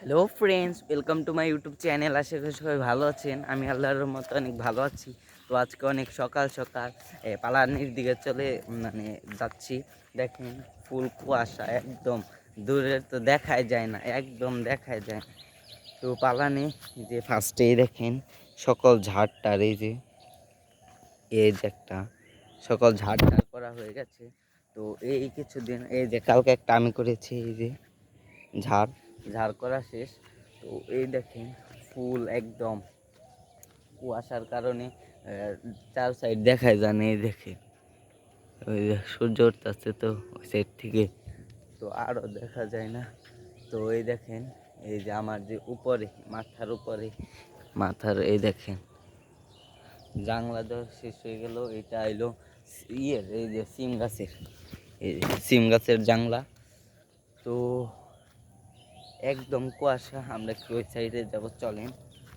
Hello friends welcome to my YouTube channel আশা করি সবাই ভালো আছেন। আমি আল্লাহর মতো অনেক ভালো আছি। তো আজকে অনেক সকাল সকাল পালানির দিকে চলে মানে যাচ্ছি। দেখেন, ফুল কুয়াশা একদম দূরের তো দেখাই যায় না, একদম দেখাই যায় না। তো পালানে যে ফার্স্টেই দেখেন, সকল ঝাড়টার এই যে এই যে একটা, সকল ঝাড় টাড় করা হয়ে গেছে। তো এই কিছুদিন, এই যে কালকে একটা আমি করেছি, এই যে ঝাড়। ঝাড় করা শেষ। তো এই দেখেন, ফুল একদম কুয়াশার কারণে চার সাইড দেখায় জানে, এই দেখে ওই সূর্য উঠতেছে তো, ওই সাইড থেকে। তো আরও দেখা যায় না। তো এই দেখেন, এই যে আমার যে উপরে, মাথার উপরে, মাথার এই দেখেন জাংলা দেওয়া শেষ হয়ে গেল। এটা এলো ইয়ের, এই যে সিম গাছের, এই সিম গাছের জাংলা তো একদম কুয়াশা। আমরা কি ওই সাইডে যাব, চলেন।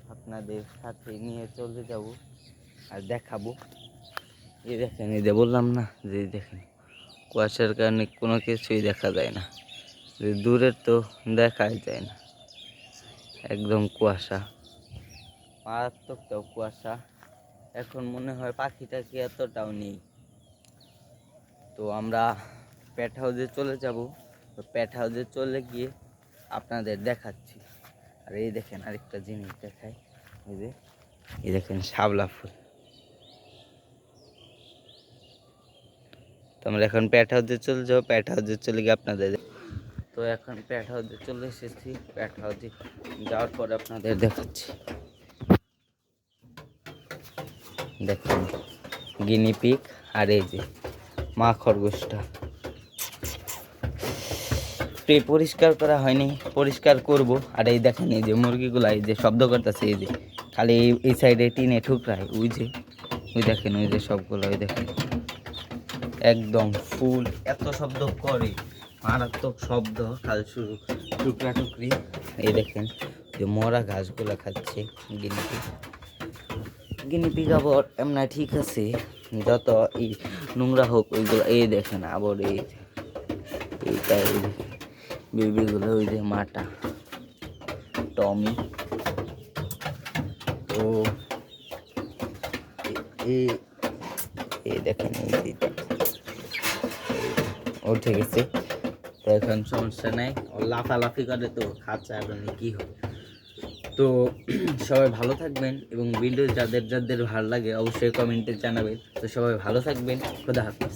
আপনাদের সাথে নিয়ে চলে যাব আর দেখাবো। এই দেখেন, এই যে বললাম না যে দেখেন, কুয়াশার কারণে কোনো কিছুই দেখা যায় না। যে দূরের তো দেখাই যায় না। একদম কুয়াশা। মারাত্মকটাও কুয়াশা। এখন মনে হয় পাখিটা কি এতটাও নেই। তো আমরা প্যাট হাউসে চলে যাব। প্যাট হাউসে চলে গিয়ে আপনাদের দেখাচ্ছি। আর এই দেখেন আরেকটা জিনিস দেখাই। এই যে, এই দেখেন শাপলা ফুল। তো আমরা এখন প্যাট হাউসে চলে যাব প্যাট হাউসে চলে গিয়ে আপনাদের তো এখন প্যাট হাউসে চলে এসেছি। প্যাট হাউসে যাওয়ার পরে আপনাদের দেখাচ্ছি। দেখুন গিনি পিক আর এই যে মা খরগোশটা। প্রে পরিষ্কার করা হয়নি, পরিষ্কার করব। আর এই দেখেন, এই যে মুরগিগুলো, এই যে শব্দ করতেছে, এই যে খালি এই সাইডে টিনে ঠুকরায়। ওই যে, ওই দেখেন, ওই যে সবগুলো, ওই দেখেন। একদম ফুল, এত শব্দ করে, মারাত্মক শব্দ কাল শুরু, টুকরা টুকরি। এই দেখেন, যে মরা ঘাসগুলো খাচ্ছে গিনিপি গিনিপি আবার এমনা ঠিক আছে, যত এই নোংরা হোক, ওইগুলো, এই দেখেন, আবার এই এইটা, এই বেবিগুলো ওই যে মাটা, টমি। তো এই দেখেন, এই উঠে গেছে। তো এখন সমস্যা নাই, ও লাফালাফি করে তো খাঁচা এখন কি হবে? তো সবাই ভালো থাকবেন এবং ভিডিও যাদের যাদের ভালো লাগে অবশ্যই কমেন্টে জানাবেন। তো সবাই ভালো থাকবেন, খোদা হাফিজ।